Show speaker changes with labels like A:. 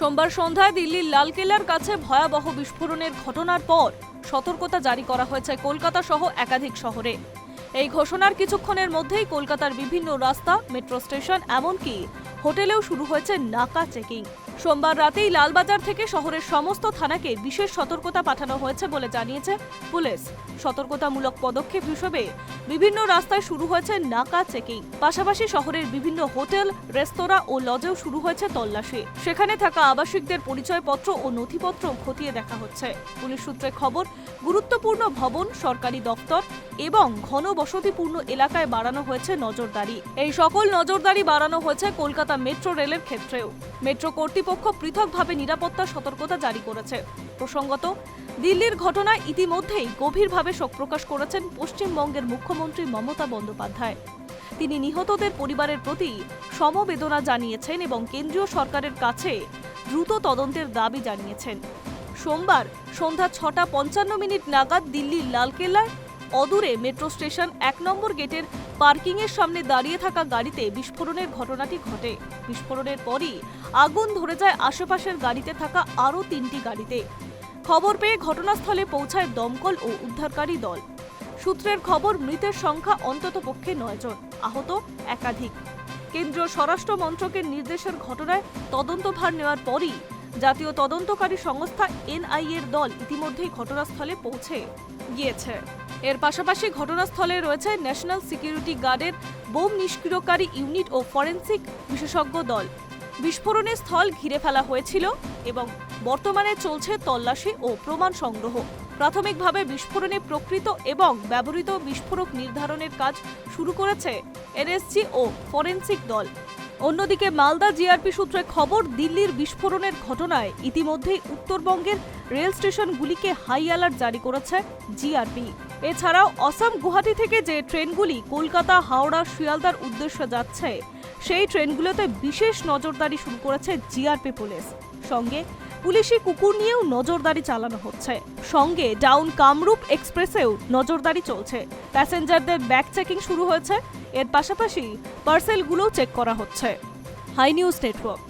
A: সোমবার সন্ধ্যায় দিল্লির লালকেল্লার কাছে ভয়াবহ বিস্ফোরণের ঘটনার পর সতর্কতা জারি করা হয়েছে কলকাতা সহ একাধিক শহরে। এই ঘোষণার কিছুক্ষণের মধ্যেই কলকাতার বিভিন্ন রাস্তা, মেট্রো স্টেশন, এমনকি হোটেলেও শুরু হয়েছে নাকা চেকিং। সোমবার রাতেই লালবাজার থেকে শহরের সমস্ত থানাকে বিশেষ সতর্কতা পাঠানো হয়েছে বলে জানিয়েছে পুলিশ। সতর্কতামূলক পদক্ষেপ হিসেবে বিভিন্ন রাস্তায় শুরু হয়েছে নাকা চেকিং। পাশাপাশি শহরের বিভিন্ন হোটেল, রেস্তোরাঁ ও লজেও শুরু হয়েছে তল্লাশি। সেখানে থাকা আবাসিকদের পরিচয়পত্র ও নথিপত্র খতিয়ে দেখা হচ্ছে। পুলিশ সূত্রে খবর, গুরুত্বপূর্ণ ভবন, সরকারি দপ্তর এবং ঘনবসতিপূর্ণ এলাকায় বাড়ানো হয়েছে নজরদারি। এই সকল নজরদারি বাড়ানো হয়েছে কলকাতা মেট্রো রেলের ক্ষেত্রেও। মেট্রো কর্তৃপক্ষ পৃথকভাবে নিরাপত্তা সতর্কতা জারি করেছে। প্রসঙ্গত, দিল্লির ঘটনায় ইতিমধ্যেই গভীরভাবে শোক প্রকাশ করেছেন পশ্চিমবঙ্গের মুখ্যমন্ত্রী মমতা বন্দ্যোপাধ্যায়। তিনি নিহতদের পরিবারের প্রতি সমবেদনা জানিয়েছেন এবং কেন্দ্রীয় সরকারের কাছে দ্রুত তদন্তের দাবি জানিয়েছেন। সোমবার সন্ধ্যা ছটা পঞ্চান্ন মিনিট নাগাদ দিল্লির লালকেল্লায় অদূরে মেট্রো স্টেশন এক নম্বর গেটের পার্কিংয়ের সামনে দাঁড়িয়ে থাকা গাড়িতে বিস্ফোরণের ঘটনাটি ঘটে। বিস্ফোরণের পরই আগুন ধরে যায় আশেপাশের গাড়িতে থাকা আরও তিনটি গাড়িতে। খবর পেয়ে ঘটনাস্থলে পৌঁছায় দমকল ও উদ্ধারকারী দল। সূত্রের খবর, মৃতের সংখ্যা অন্তত পক্ষে নয়জন আহত একাধিক। কেন্দ্রীয় স্বরাষ্ট্র মন্ত্রকের নির্দেশের ঘটনায় তদন্তভার নেওয়ার পরই জাতীয় তদন্তকারী সংস্থা এনআইএ এর দল ইতিমধ্যেই ঘটনাস্থলে পৌঁছে গিয়েছে। এর পাশাপাশি ঘটনাস্থলে রয়েছে ন্যাশনাল সিকিউরিটি গার্ডের বোম নিষ্ক্রিয়কারী ইউনিট ও ফরেনসিক বিশেষজ্ঞ দল। বিস্ফোরণের স্থল ঘিরে ফেলা হয়েছিল এবং বর্তমানে চলছে তল্লাশি ও প্রমাণ সংগ্রহ। প্রাথমিকভাবে বিস্ফোরণে প্রকৃত এবং ব্যবহৃত বিস্ফোরক নির্ধারণের কাজ শুরু করেছে এনএসজি ও ফরেনসিক দল। অন্যদিকে মালদা জিআরপি সূত্রে খবর, দিল্লির বিস্ফোরণের ঘটনায় ইতিমধ্যেই উত্তরবঙ্গের রেল স্টেশনগুলিকে হাই অ্যালার্ট জারি করেছে জিআরপি। এছাড়াও অসম গুয়াহাটি থেকে যে ট্রেনগুলি কলকাতা, হাওড়া, শিয়ালদার উদ্দেশ্যে যাচ্ছে, সেই ট্রেনগুলোতে বিশেষ নজরদারি শুরু করেছে জিআরপি পুলিশ। সঙ্গে পুলিশি কুকুর নিয়েও নজরদারি চালানো হচ্ছে। সঙ্গে ডাউন কামরূপ এক্সপ্রেসেও নজরদারি চলছে। প্যাসেঞ্জারদের ব্যাগ চেকিং শুরু হয়েছে। এর পাশাপাশি পার্সেলগুলোও চেক করা হচ্ছে। Hi News Network.